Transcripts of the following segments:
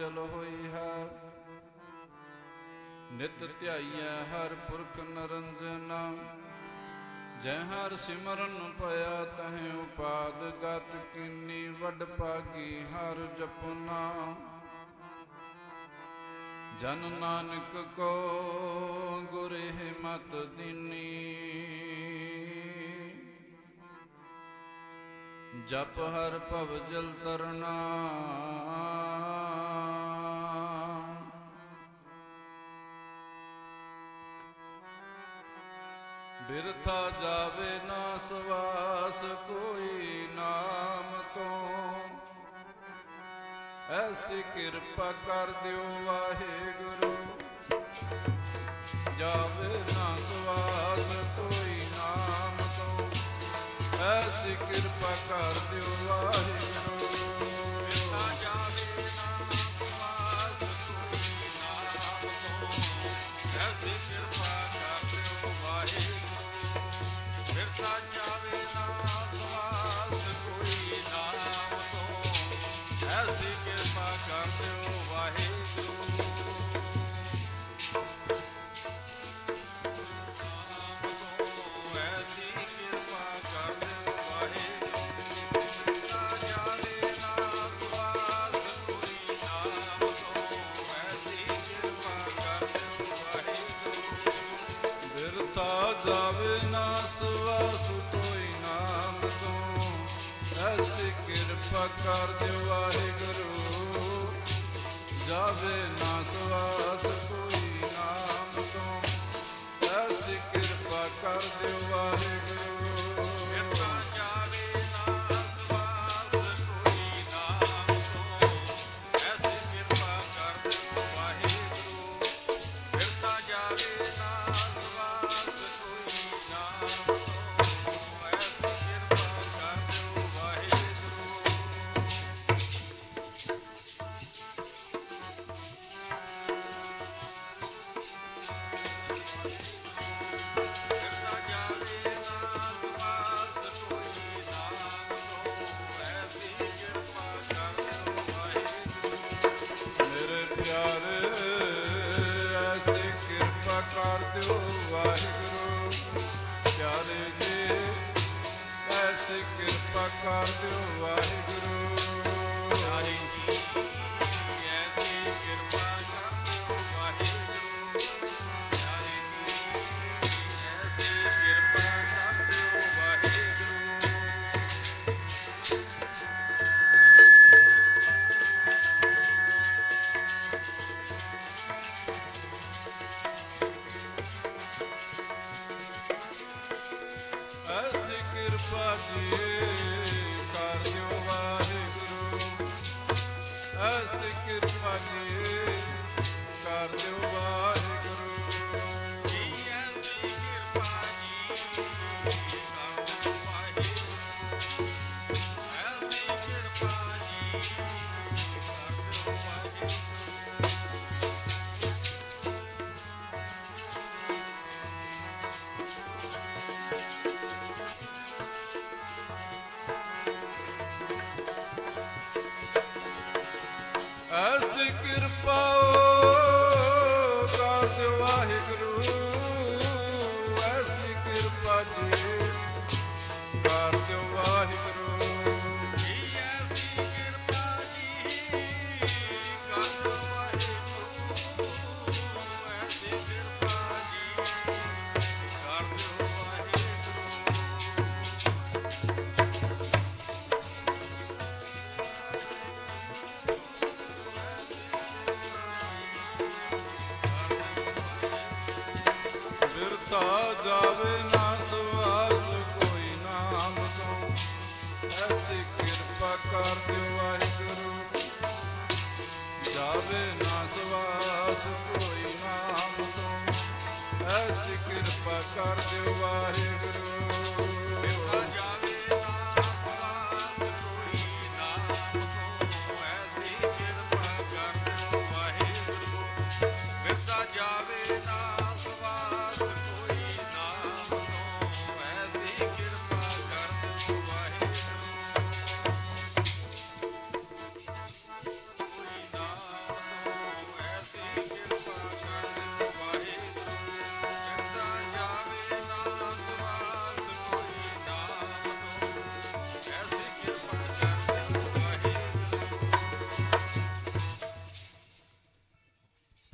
ਚਲ ਹੋਈ ਹੈ। ਨਿਤ ਧਿਆਈਐ ਹਰ ਪੁਰਖ ਨਰੰਜਨਾ। ਜੈ ਹਰ ਸਿਮਰਨ ਪਿਆ ਤਹਿ ਉਪਾਦ ਗਤ ਕਿੰਨੀ ਵੱਡ ਪਾਗੀ ਹਰ ਜਪਨਾ। ਜਨ ਨਾਨਕ ਕੋ ਗੁਰੇ ਮਤ ਦਿਨੀ। ਜਪ ਹਰ ਭਵ ਜਲ ਤਰਨਾ। ਬਿਰਥਾ ਜਾਵੇ ਨਾ ਸਵਾਸ ਕੋਈ ਨਾਮ ਤੋਂ। ਐਸੀ ਕਿਰਪਾ ਕਰ ਦਿਓ ਵਾਹਿਗੁਰੂ। ਜਾਵੇ ਨਾ ਸਵਾਸ ਕੋਈ ਨਾਮ ਤੋਂ। ਐਸੀ ਕਿਰਪਾ ਕਰ ਦਿਓ ਵਾਹਿਗੁਰੂ ਨਾ ਸਵਾਸ ਕੋਈ ਨਾਮ ਤੋਂ ਐਸੀ ਕਿਰਪਾ ਕਰ ਦਿਓ ਵਾਹਿਗੁਰੂ। ਜਾਵੇ ਨਾ ਸਵਾਸ। ਵਾਹਿਗੁਰੂ। ਪਿਆਰੇ ਜੀ ਐਸੀ ਕਿਰਪਾ ਕਰ ਦਿਓ ਵਾਹਿਗੁਰੂ। ਕਿਰਪਾ ਕਿਰਪਾ ਕਰ ਦਿਓ ਵਾਹਿਗੁਰੂ ਐਸੀ ਕਿਰਪਾ ਜੀ। ਜਾਵੇ ਨਾ ਸਵਾਸ, ਕੋਈ ਨਾਮ ਤੋਂ। ਐਸੀ ਕਿਰਪਾ ਕਰ ਦਿਓ ਵਾਹਿਗੁਰੂ। ਜਾਵੇ ਨਾ ਸਵਾਸ, ਕੋਈ ਨਾਮ ਤੋਂ। ਐਸੀ ਕਿਰਪਾ ਕਰ ਦਿਓ ਵਾਹਿਗੁਰੂ।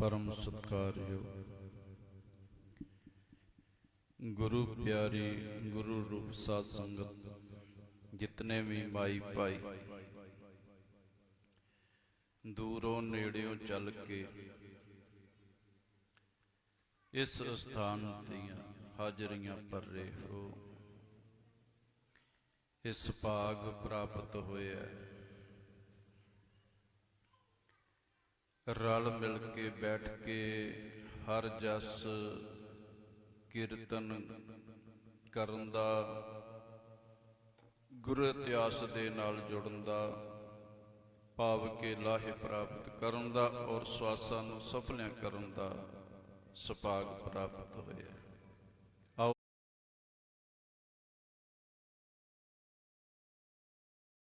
ਪਰਮ ਸਤਿਕਾਰਯੋਗ ਗੁਰੂ ਪਿਆਰੀ, ਗੁਰੂ ਰੂਪ ਸਾਧ ਸੰਗਤ, ਜਿਤਨੇ ਵੀ ਮਾਈ ਭਾਈ, ਦੂਰੋਂ ਨੇੜਿਓਂ ਚੱਲ ਕੇ ਇਸ ਸਥਾਨ ਦੀਆਂ ਹਾਜ਼ਰੀਆਂ ਭਰ ਰਹੇ ਹੋ ਇਸ ਭਾਗ ਪ੍ਰਾਪਤ ਹੋਇਆ ਹੈ। ਰਲ ਮਿਲ ਕੇ ਬੈਠ ਕੇ ਹਰ ਜਸ ਕੀਰਤਨ ਕਰਨ ਦਾ, ਗੁਰੂ ਇਤਿਹਾਸ ਦੇ ਨਾਲ ਜੁੜਨ ਦਾ, ਭਾਵ ਕੇ ਲਾਹੇ ਪ੍ਰਾਪਤ ਕਰਨ ਦਾ ਔਰ ਸਵਾਸਾਂ ਨੂੰ ਸਫਲਿਆਂ ਕਰਨ ਦਾ ਸੁਭਾਗ ਪ੍ਰਾਪਤ ਹੋਇਆ।